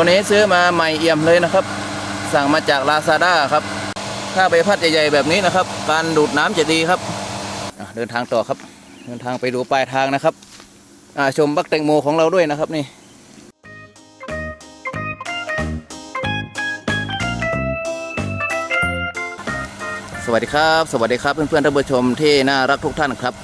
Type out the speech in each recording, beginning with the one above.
ตัวนี้ซื้อมาใหม่เอี่ยมเลยนะครับ สั่งมาจากลาซาด้าครับ ถ้าใบพัดใหญ่ๆแบบนี้นะครับ การดูดน้ำจะดีครับเดินทางต่อครับ เดินทางไปดูปลายทางนะครับชมบักแตงโมของเราด้วยนะครับนี่สวัสดีครับ สวัสดีครับเพื่อนๆท่านผู้ชมที่น่ารักทุกท่านครับ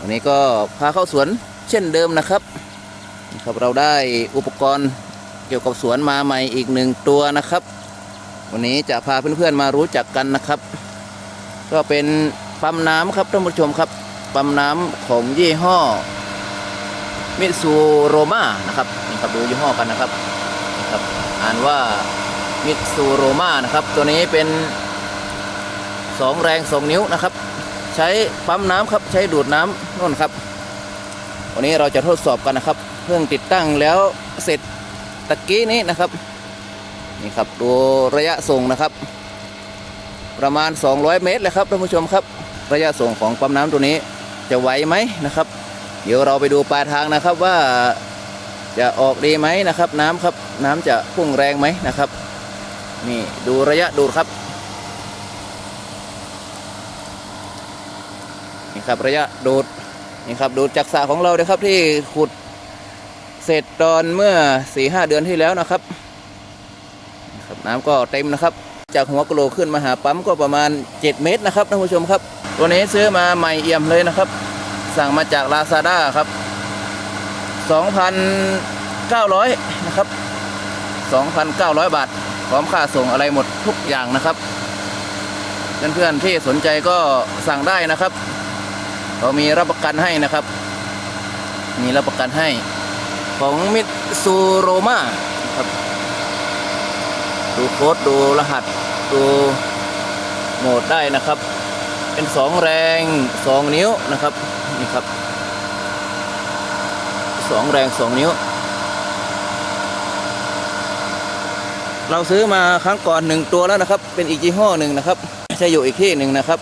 วันนี้ก็พาเข้าสวนเช่นเดิมนะครับครับเราได้อุปกรณ์ เกี่ยวกับสวนมาใหม่อีกหนึ่งตัวนะครับ วันนี้จะพาเพื่อนๆมารู้จักกันนะครับ ก็เป็นปั๊มน้ำครับท่านผู้ชมครับปั๊มน้ำของยี่ห้อมิซูโรมานะครับนี่ครับดูยี่ห้อกันนะครับนี่ครับอ่านว่ามิซูโรมานะครับ ตัวนี้เป็นสองแรงสองนิ้วนะครับ ใช้ปั๊มน้ำครับใช้ดูดน้ำนู่นครับ วันนี้เราจะทดสอบกันนะครับ เพิ่งติดตั้งแล้วเสร็จ ตะกี้นี้นะครับนี่ครับดูระยะส่งนะครับ ประมาณ 200 เมตรเลยครับท่านผู้ชมครับ ระยะส่งของปั๊มน้ำตัวนี้จะไหวไหมนะครับ เดี๋ยวเราไปดูปลายทางนะครับว่าจะออกดีไหมนะครับ น้ำครับน้ำจะพุ่งแรงไหมนะครับ นี่ดูระยะดูดครับนี่ครับระยะดูดนี่ครับดูดจากสระของเราเลยครับที่ขุด เสร็จตอนเมื่อ4ีหเดือนที่แล้วนะครับนี่ครับน้ำก็เต็มนะครับ จากหัวกะโหลกขึ้นมาหาปั๊มก็ประมาณ 7 เมตรนะครับท่านผู้ชมครับ ตัวนี้ซื้อมาใหม่เอี่ยมเลยนะครับ สั่งมาจากลาซาด้าครับ 2,900 นะครับ 2,900 บาท พร้อมค่าส่งอะไรหมดทุกอย่างนะครับ เพื่อนๆที่สนใจก็สั่งได้นะครับเรามีรับประกันให้นะครับ มีรับประกันให้ ของมิตซูโรมาครับ ดูโค้ดดูรหัส ดูโหมดได้นะครับ เป็นสองแรงสองนิ้วนะครับ นี่ครับสองแรงสองนิ้ว เราซื้อมาครั้งก่อนหนึ่งตัวแล้วนะครับ เป็นอีกยี่ห้อหนึ่งนะครับใช้อยู่อีกที่หนึ่งนะครับ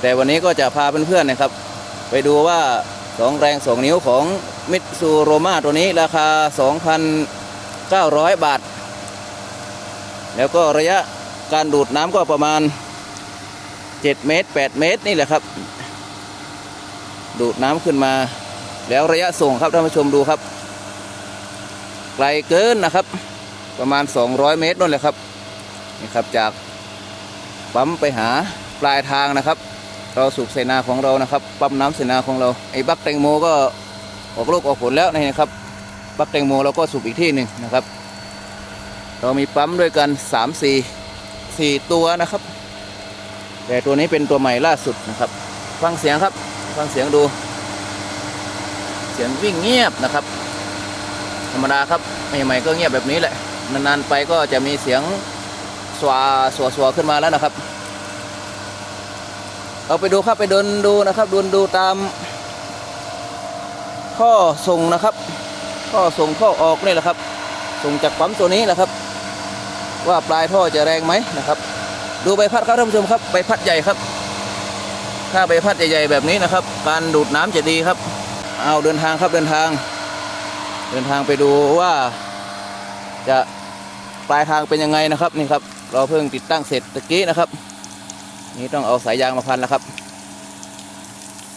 แต่วันนี้ก็จะพาเพื่อนๆนะครับ ไปดูว่า สองแรงสองนิ้วของมิตซูโรมาตัวนี้ราคา 2,900 บาท แล้วก็ระยะการดูดน้ำก็ประมาณ 7 เมตร 8 เมตรนี่แหละครับ ดูดน้ำขึ้นมา แล้วระยะส่งครับท่านผู้ชมดูครับ ไกลเกินนะครับ ประมาณ 200 เมตรนั่นแหละครับนี่ครับจากปั๊มไปหาปลายทางนะครับ เราสูบใส่นาของเรานะครับ ปั๊มน้ำใส่นาของเราไอ้บักแตงโมก็ออกลูกออกผลแล้วนี่นะครับ บักแตงโมเราก็สูบอีกที่หนึ่งนะครับ เรามีปั๊มด้วยกัน3 4 4ตัวนะครับ แต่ตัวนี้เป็นตัวใหม่ล่าสุดนะครับ ฟังเสียงครับ ฟังเสียงดู เสียงวิ่งเงียบนะครับ ธรรมดาครับใหม่ๆก็เงียบแบบนี้แหละนานๆไปก็จะมีเสียงสวาสวสวขึ้นมาแล้วนะครับ เราไปดูครับไปเดินดูนะครับดูดูตามข้อส่งนะครับข้อส่งข้อออกนี่แหละครับ ส่งจากปั๊มตัวนี้แหละครับ ว่าปลายท่อจะแรงไหมนะครับ ดูใบพัดครับท่านผู้ชมครับใบพัดใหญ่ครับ ถ้าใบพัดใหญ่ๆแบบนี้นะครับ การดูดน้ำจะดีครับ เอาเดินทางครับเดินทาง เดินทางไปดูว่า จะปลายทางเป็นยังไงนะครับนี่ครับ เราเพิ่งติดตั้งเสร็จตะกี้นะครับ นี่ต้องเอาสายยางมาพันแล้วครับ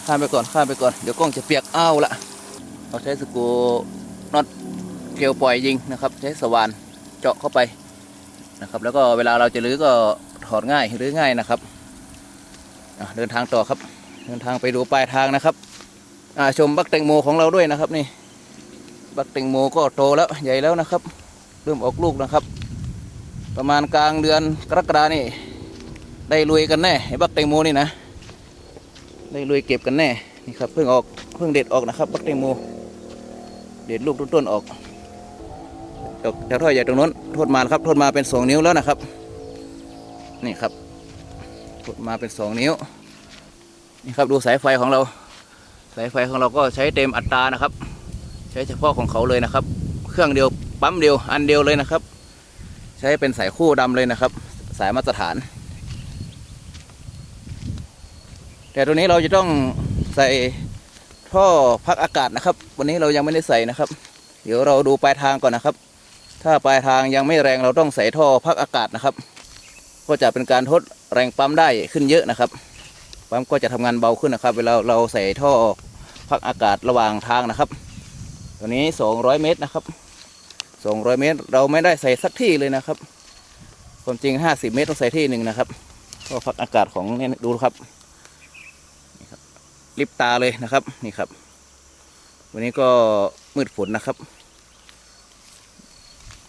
ข้ามไปก่อนข้ามไปก่อนเดี๋ยวกล้องจะเปียกอ้าวละเราใช้สกรูน็อตเกลียวปล่อยยิงนะครับ ใช้สว่านเจาะเข้าไปนะครับ แล้วก็เวลาเราจะรื้อก็ถอดง่ายรื้อง่ายนะครับเดินทางต่อครับ เดินทางไปดูปลายทางนะครับชมบักแตงโมของเราด้วยนะครับนี่ บักแตงโมก็โตแล้วใหญ่แล้วนะครับ เริ่มออกลูกนะครับ ประมาณกลางเดือนกรกฎานี่ ได้ลุยกันแน่ไอ้บักแตงโมนี่นะได้ลุยเก็บกันแน่นี่ครับเพิ่งออกเพิ่งเด็ดออกนะครับบักแตงโม เด็ดลูกต้นๆออกดอกแถวท่อใหญ่ตรงนู้นโทษมาครับโทษมาเป็นสองนิ้วแล้วนะครับ นี่ครับโทษมาเป็นสองนิ้วนี่ครับดูสายไฟของเรา สายไฟของเราก็ใช้เต็มอัตรานะครับ ใช้เฉพาะของเขาเลยนะครับ เครื่องเดียวปั๊มเดียวอันเดียวเลยนะครับ ใช้เป็นสายคู่ดำเลยนะครับ สายมาตรฐาน แต่ตัวนี้เราจะต้องใส่ท่อพักอากาศนะครับ วันนี้เรายังไม่ได้ใส่นะครับ เดี๋ยวเราดูปลายทางก่อนนะครับ ถ้าปลายทางยังไม่แรงเราต้องใส่ท่อพักอากาศนะครับ ก็จะเป็นการทดแรงปั๊มได้ขึ้นเยอะนะครับปั๊มก็จะทำงานเบาขึ้นนะครับ เวลาเราใส่ท่อพักอากาศระหว่างทางนะครับ ตัวนี้ 200 เมตรนะครับ 200 เมตรเราไม่ได้ใส่สักที่เลยนะครับความจริง 50 เมตรต้องใส่ที่หนึ่งนะครับท่อพักอากาศของเนี่ยดูครับ ลิบตาเลยนะครับ นี่ครับ วันนี้ก็มืดฝนนะครับ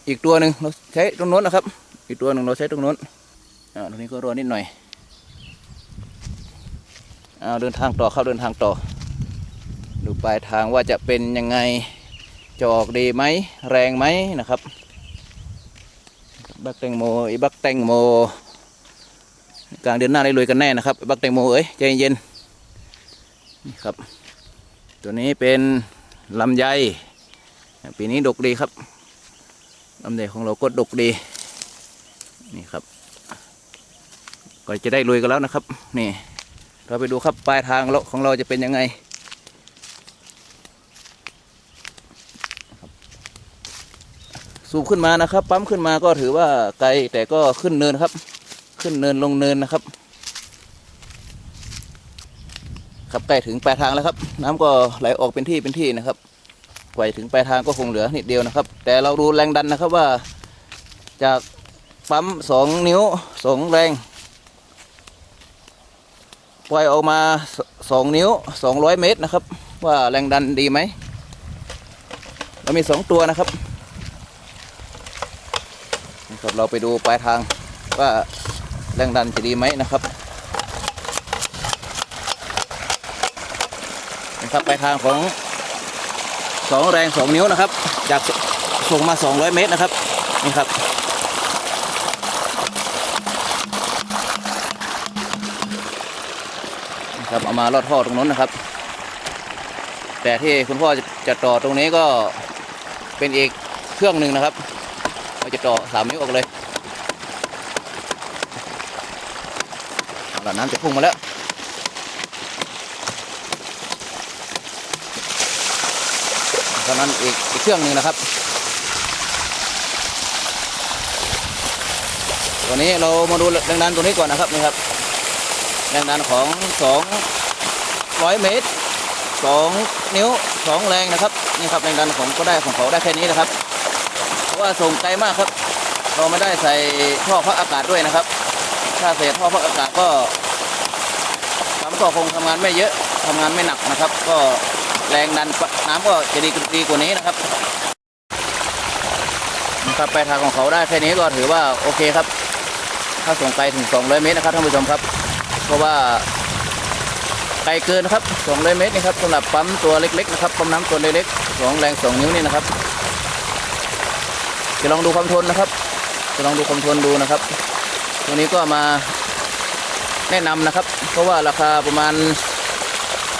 อีกตัวหนึ่งเราใช้ตรงโน้นนะครับ อีกตัวหนึ่งเราใช้ตรงโน้นอ่าตรงนี้ก็รอนิดหน่อยเอาเดินทางต่อครับเดินทางต่อ ดูปลายทางว่าจะเป็นยังไงจะออกดีไหมแรงไหมนะครับบักแตงโมไอ้บักแตงโมกลางเดือนหน้าได้รวยกันแน่นะครับบักแตงโมเอ้ยใจเย็น นี่ครับ ตัวนี้เป็นลำไยปีนี้ดกดีครับลำไยของเราก็ดกดีนี่ครับ ก็จะได้รวยกันแล้วนะครับ นี่ เราไปดูครับปลายทางเราของเราจะเป็นยังไงสูบขึ้นมานะครับ ปั๊มขึ้นมาก็ถือว่าไกลแต่ก็ขึ้นเนินครับ ขึ้นเนินลงเนินนะครับ ครับใกล้ถึงปลายทางแล้วครับ น้ำก็ไหลออกเป็นที่เป็นที่นะครับ กว่าจะถึงปลายทางก็คงเหลือนิดเดียวนะครับ แต่เราดูแรงดันนะครับว่า จากปั๊มสองนิ้วสองแรง ปล่อยออกมาสสองนิ้วสองร้อยเมตรนะครับ ว่าแรงดันดีไหมเรามีสองตัวนะครับนะครับ เราไปดูปลายทางว่าแรงดันจะดีไหมนะครับนะ ครับไปทางของสองแรงสองนิ้วนะครับ จากส่งมา 200 เมตรนะครับนี่ครับครับเอามาลอดท่อตรงนู้นนะครับ แต่ที่คุณพ่อจะจะต่อตรงนี้ก็เป็นอีกเครื่องหนึ่งนะครับเราจะต่อสามนิ้วออกเลยเอาละน้ำจะพุ่งมาแล้ว ตอนนั้นอีกอีกเครื่องหนึ่งนะครับ ตัวนี้เรามาดูแรงดันตัวนี้ก่อนนะครับนี่ครับแรงดันของ 200 เมตร 2 นิ้ว 2 แรงนะครับนี่ครับแรงดันของก็ได้ของเขาได้แค่นี้นะครับ เพราะว่าส่งไกลมากครับ เราไม่ได้ใส่ท่อพักอากาศด้วยนะครับ ถ้าใส่ท่อพักอากาศก็ปั๊มก็คงทำงานไม่เยอะทำงานไม่หนักนะครับ ก็ แรงดันน้ำก็จะดีดีกว่านี้นะครับนะครับไปทางของเขาได้แค่นี้ก็ถือว่าโอเคครับ ถ้าส่งไกลถึง 200 เมตรนะครับท่านผู้ชมครับ เพราะว่าไกลเกินครับ 200 เมตรนี่ครับสำหรับปั๊มตัวเล็กๆนะครับปั๊มน้ำตัวเล็กๆสองแรง 2 นิ้วนี่นะครับ จะลองดูความทนนะครับ จะลองดูความทนดูนะครับ ตัวนี้ก็มาแนะนำนะครับ เพราะว่าราคาประมาณ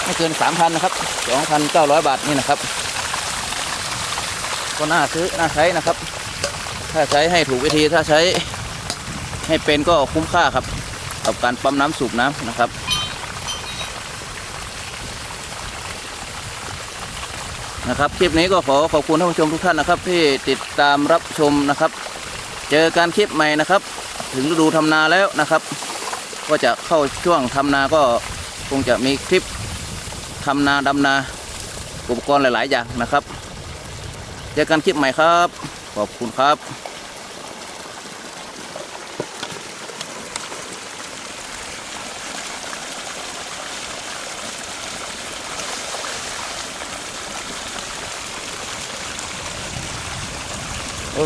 ไม่เกิน3,000นะครับ2,900บาทนี่นะครับ ก็น่าซื้อน่าใช้นะครับ ถ้าใช้ให้ถูกวิธีถ้าใช้ให้เป็นก็คุ้มค่าครับ กับการปั๊มน้ำสูบน้ำนะครับนะครับ คลิปนี้ก็ขอขอบคุณท่านผู้ชมทุกท่านนะครับ ที่ติดตามรับชมนะครับ เจอการคลิปใหม่นะครับ ถึงฤดูทำนาแล้วนะครับ ก็จะเข้าช่วงทำนาก็คงจะมีคลิป ทำนาดำนาอุปกรณ์หลาย ๆ อย่างนะครับเจอกันคลิปใหม่ครับ ขอบคุณครับโอ้